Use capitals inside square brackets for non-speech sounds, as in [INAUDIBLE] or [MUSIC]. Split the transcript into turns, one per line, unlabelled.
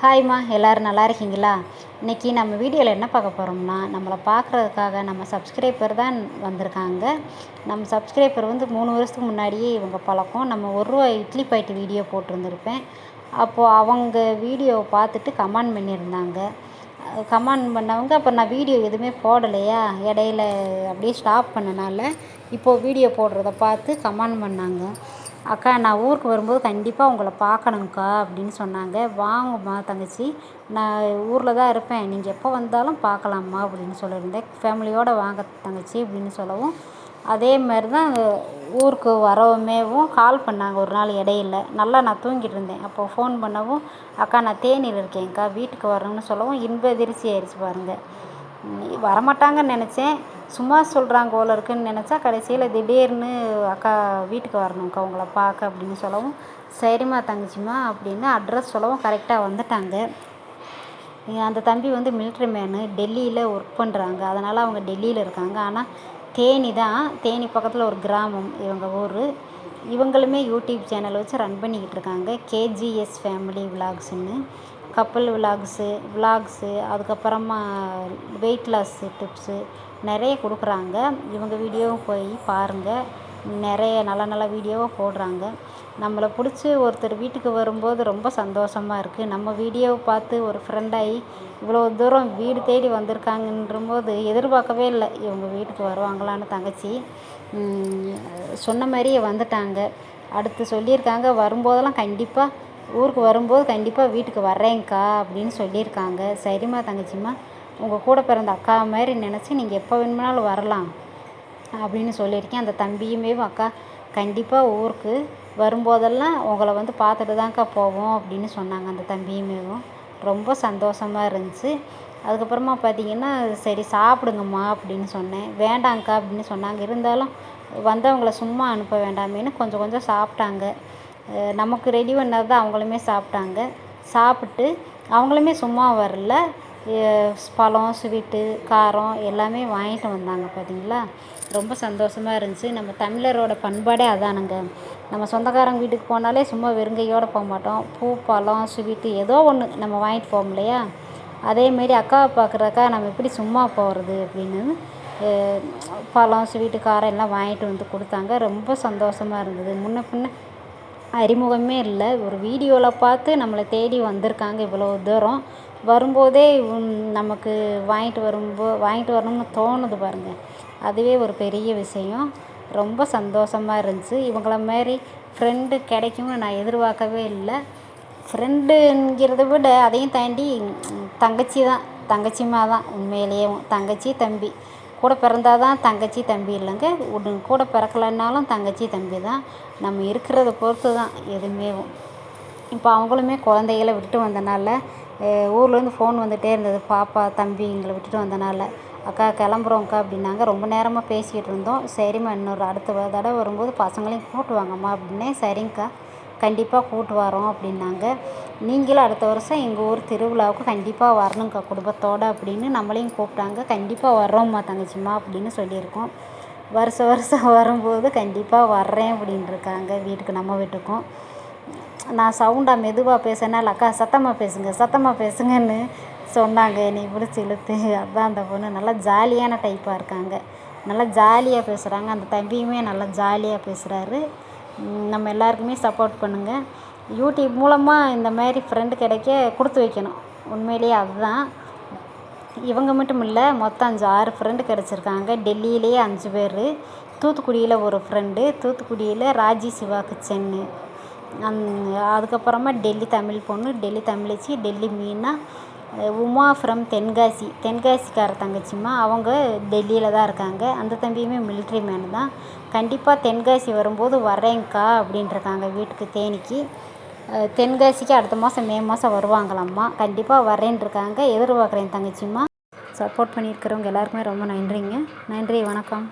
ஹாய்மா எல்லோரும் நல்லா இருக்கீங்களா? இன்றைக்கி நம்ம வீடியோவில் என்ன பார்க்க போகிறோம்னா நம்மளை பார்க்குறதுக்காக நம்ம சப்ஸ்கிரைபர் தான் வந்திருக்காங்க. நம்ம சப்ஸ்கிரைபர் வந்து மூணு வருஷத்துக்கு முன்னாடியே இவங்க பழக்கம். நம்ம ஒரு ரூபா இட்லி பாக்கெட் வீடியோ போட்டிருந்துருப்பேன். அப்போது அவங்க வீடியோவை பார்த்துட்டு கமெண்ட் பண்ணியிருந்தாங்க. கமெண்ட் பண்ணவங்க அப்போ நான் வீடியோ எதுவுமே போடலையா? இடையில அப்படியே ஸ்டாப் பண்ணனால இப்போது வீடியோ போடுறத பார்த்து கமெண்ட் பண்ணாங்க. அக்கா நான் ஊருக்கு வரும்போது கண்டிப்பாக உங்களை பார்க்கணுங்க்கா அப்படின்னு சொன்னாங்க. வாங்கம்மா தங்கச்சி நான் ஊரில் தான் இருப்பேன். நீங்கள் எப்போ வந்தாலும் பார்க்கலாம்மா அப்படின்னு சொல்லியிருந்தேன். ஃபேமிலியோடு வாங்க தங்கச்சி அப்படின்னு சொல்லவும் அதே மாதிரி தான் ஊருக்கு வரவுமேவும் கால் பண்ணாங்க ஒரு நாள் இடையில. நல்லா நான் தூங்கிட்டு இருந்தேன். அப்போது ஃபோன் பண்ணவும் அக்கா நான் தேனியில் இருக்கேன்க்கா வீட்டுக்கு வரணும்னு சொல்லவும் இன்ப அதிர்ச்சி ஆயிடுச்சு பாருங்கள் வரமாட்டாங்கன்னு நினச்சேன். சும்மா சொல்கிறாங்க போல இருக்குன்னு நினச்சா கடைசியில் திடீர்னு அக்கா வீட்டுக்கு வரணும்க்கா உங்களை பார்க்க அப்படின்னு சொல்லவும் சரிம்மா தங்கச்சிம்மா அப்படின்னு அட்ரஸ் சொல்லவும் கரெக்டாக வந்துட்டாங்க. அந்த தம்பி வந்து மிலிட்ரி மேனு டெல்லியில் ஒர்க் பண்ணுறாங்க அதனால் அவங்க டெல்லியில் இருக்காங்க. ஆனால் தேனி தான். தேனி பக்கத்தில் ஒரு கிராமம் இவங்க ஊர். இவங்களுமே யூடியூப் சேனல் வச்சு ரன் பண்ணிக்கிட்டு இருக்காங்க. கேஜிஎஸ் ஃபேமிலி விலாக்ஸ்ன்னு கப்பல் விலாக்ஸு விலாக்ஸு அதுக்கப்புறமா வெயிட் லாஸு டிப்ஸு நிறைய கொடுக்குறாங்க. இவங்க வீடியோவும் போய் பாருங்கள் நிறைய நல்ல நல்ல வீடியோவாக போடுறாங்க. நம்மளை பிடிச்சி ஒருத்தர் வீட்டுக்கு வரும்போது ரொம்ப சந்தோஷமாக இருக்குது நம்ம வீடியோவை பார்த்து ஒரு ஃப்ரெண்டாகி இவ்வளோ தூரம் வீடு தேடி வந்திருக்காங்கன்றபோது எதிர்பார்க்கவே இல்லை. இவங்க வீட்டுக்கு வருவாங்களான்னு தங்கச்சி சொன்ன மாதிரியே வந்துட்டாங்க. அடுத்து சொல்லியிருக்காங்க வரும்போதெல்லாம் கண்டிப்பாக ஊருக்கு வரும்போது கண்டிப்பாக வீட்டுக்கு வர்றேங்க்கா அப்படின்னு சொல்லியிருக்காங்க. சரிம்மா தங்கச்சிம்மா உங்கள் கூட பிறந்த அக்கா மாதிரி நினச்சி நீங்கள் எப்போ வேணுமானாலும் வரலாம் அப்படின்னு சொல்லியிருக்கேன். அந்த தம்பியுமே அக்கா கண்டிப்பாக ஊருக்கு வரும்போதெல்லாம் உங்களை வந்து பார்த்துட்டு தான்க்கா போவோம் அப்படின்னு சொன்னாங்க அந்த தம்பியுமேவும் ரொம்ப சந்தோஷமாக இருந்துச்சு. அதுக்கப்புறமா பார்த்தீங்கன்னா சரி சாப்பிடுங்கம்மா அப்படின்னு சொன்னேன். வேண்டாங்க்கா அப்படின்னு சொன்னாங்க. இருந்தாலும் வந்தவங்கள சும்மா அனுப்ப வேண்டாமேன்னு கொஞ்சம் கொஞ்சம் சாப்பிட்டாங்க. நமக்கு ரெடி பண்ணது தான் அவங்களுமே சாப்பிட்டாங்க. சாப்பிட்டு அவங்களுமே சும்மா வரல. பழம் ஸ்வீட்டு காரம் எல்லாமே வாங்கிட்டு வந்தாங்க பார்த்தீங்களா ரொம்ப சந்தோஷமாக இருந்துச்சு. நம்ம தமிழரோட பண்பாடே அதானுங்க. நம்ம சொந்தக்காரங்க வீட்டுக்கு போனாலே சும்மா வெறுங்கையோடு போக மாட்டோம். பூ பழம் ஸ்வீட்டு ஏதோ ஒன்று நம்ம வாங்கிட்டு போவோம் இல்லையா? அதேமாரி அக்காவை பார்க்குறக்கா நம்ம எப்படி சும்மா போகிறது அப்படின்னு பழம் ஸ்வீட்டு காரம் எல்லாம் வாங்கிட்டு வந்து கொடுத்தாங்க. ரொம்ப சந்தோஷமாக இருந்தது. முன்ன பின்ன அறிமுகமே இல்லை. ஒரு வீடியோவில் பார்த்து நம்மளை தேடி வந்திருக்காங்க இவ்வளோ தூரம். வரும்போதே நமக்கு வாங்கிட்டு வரும்போ வாங்கிட்டு வரணும்னு தோணுது பாருங்கள் அதுவே ஒரு பெரிய விஷயம். ரொம்ப சந்தோஷமாக இருந்துச்சு. இவங்கள மாரி ஃப்ரெண்டு கிடைக்கும்னு நான் எதிர்பார்க்கவே இல்லை. ஃப்ரெண்டுங்கிறத விட அதையும் தாண்டி தங்கச்சி தான். தங்கச்சிமா தான் உண்மையிலேயே தங்கச்சி தம்பி. கூட பிறந்தால் தான் தங்கச்சி தம்பி இல்லைங்க. கூட பிறக்கலைன்னாலும் தங்கச்சி தம்பி தான். நம்ம இருக்கிறத பொறுத்து தான் எதுவுமே. இப்போ அவங்களுமே குழந்தைகளை விட்டுட்டு வந்தனால ஊர்லேருந்து ஃபோன் வந்துகிட்டே இருந்தது. பாப்பா தம்பி எங்களை விட்டுட்டு வந்தனால. அக்கா கிளம்புறோங்க்கா அப்படின்னாங்க. ரொம்ப நேரமாக பேசிக்கிட்டு இருந்தோம். சரிம்மா இன்னொரு அடுத்த தடவை வரும்போது பசங்களையும் கூட்டு வாங்கம்மா அப்படின்னே சரிங்க்கா கண்டிப்பாக கூட்டு வரோம் அப்படின்னாங்க. நீங்களும் அடுத்த வருஷம் எங்கள் ஊர் திருவிழாவுக்கு கண்டிப்பாக வரணுங்க்கா குடும்பத்தோடு அப்படின்னு நம்மளையும் கூப்பிட்டாங்க. கண்டிப்பாக வர்றோம்மா தங்கச்சிம்மா அப்படின்னு சொல்லியிருக்கோம். வருஷம் வருஷம் [LAUGHS] வரும்போது கண்டிப்பாக வர்றேன் அப்படின்ட்டுருக்காங்க வீட்டுக்கு நம்ம வீட்டுக்கும். நான் சவுண்டாக மெதுவாக பேசினால அக்கா சத்தமாக பேசுங்க சத்தமாக பேசுங்கன்னு சொன்னாங்க. என்னை பிடிச்சி இழுத்து. அதுதான் அந்த பொண்ணு நல்லா ஜாலியான டைப்பாக இருக்காங்க. நல்லா ஜாலியாக பேசுகிறாங்க அந்த தம்பியுமே நல்லா ஜாலியாக பேசுகிறாரு நம்ம எல்லாருக்குமே சப்போர்ட் பண்ணுங்கள் யூடியூப் மூலமாக இந்த மாதிரி ஃப்ரெண்டு கிடைக்க கொடுத்து வைக்கணும். உண்மையிலேயே அதுதான். இவங்க மட்டும் இல்லை மொத்தம் அஞ்சு ஆறு ஃப்ரெண்டு கிடச்சிருக்காங்க. டெல்லியிலேயே அஞ்சு பேர். தூத்துக்குடியில் ஒரு ஃப்ரெண்டு தூத்துக்குடியில் ராஜி சிவாக்கு சென்னு. அந் அதுக்கப்புறமா டெல்லி தமிழ் பொண்ணு டெல்லி தமிழச்சி டெல்லி மீனா உமா ஃப்ரம் தென்காசி. தென்காசிக்கார தங்கச்சிம்மா அவங்க டெல்லியில் தான் இருக்காங்க. அந்த தம்பியுமே மிலிட்ரி மேனு தான். கண்டிப்பாக தென்காசி வரும்போது வரேங்க்கா அப்படின்ட்டுருக்காங்க வீட்டுக்கு தேனிக்கு. தென்காசிக்கு அடுத்த மாதம் மே மாதம் வருவாங்களாம்மா. கண்டிப்பாக வரேன்ருக்காங்க எதிர்பார்க்குறேன் தங்கச்சிம்மா. சப்போர்ட் பண்ணியிருக்கிறவங்க எல்லாருக்குமே ரொம்ப நன்றிங்க. நன்றி வணக்கம்.